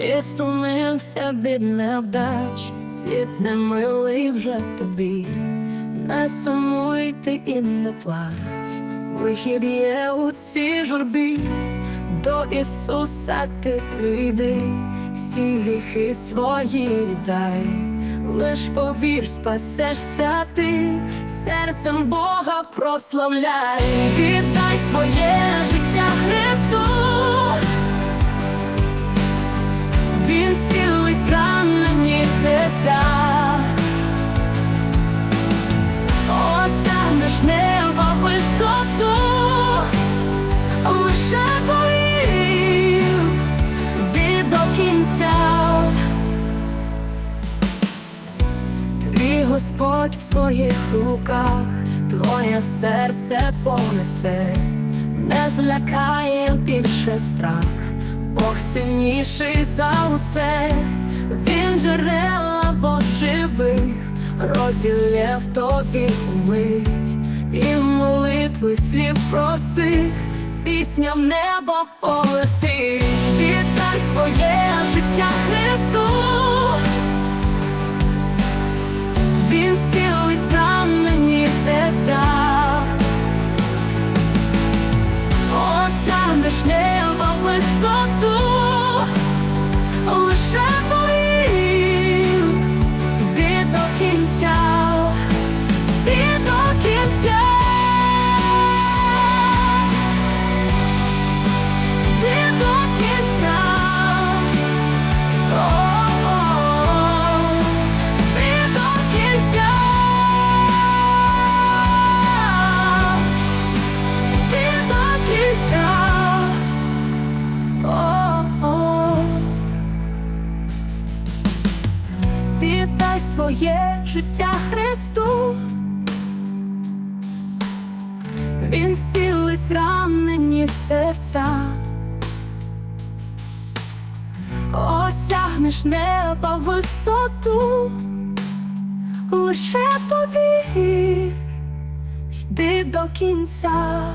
і стомився від невдач, світ немилий вже тобі, не сумуй ти і не плач, вихід є у цій журбі, до Ісуса ти прийди, всі гріхи свої віддай, лиш повір, спасешся ти, серцем Бога прославляй, віддай своє життя Христу. Неба висоту, лише йди до кінця. Твій Господь в своїх руках, твоє серце понесе, не злякає більше страх. Бог сильніший за усе, він джерела вод живих, розділє в тобі умить, і молитви слів простих, пісня в небо полетить, віддай своє життя Христу, він зцілить зранені серця. Осягнеш небо висоту, Віддай своє життя Христу. Він зцілить зранені серця. Осягнеш неба висоту, лише повір, йди до кінця.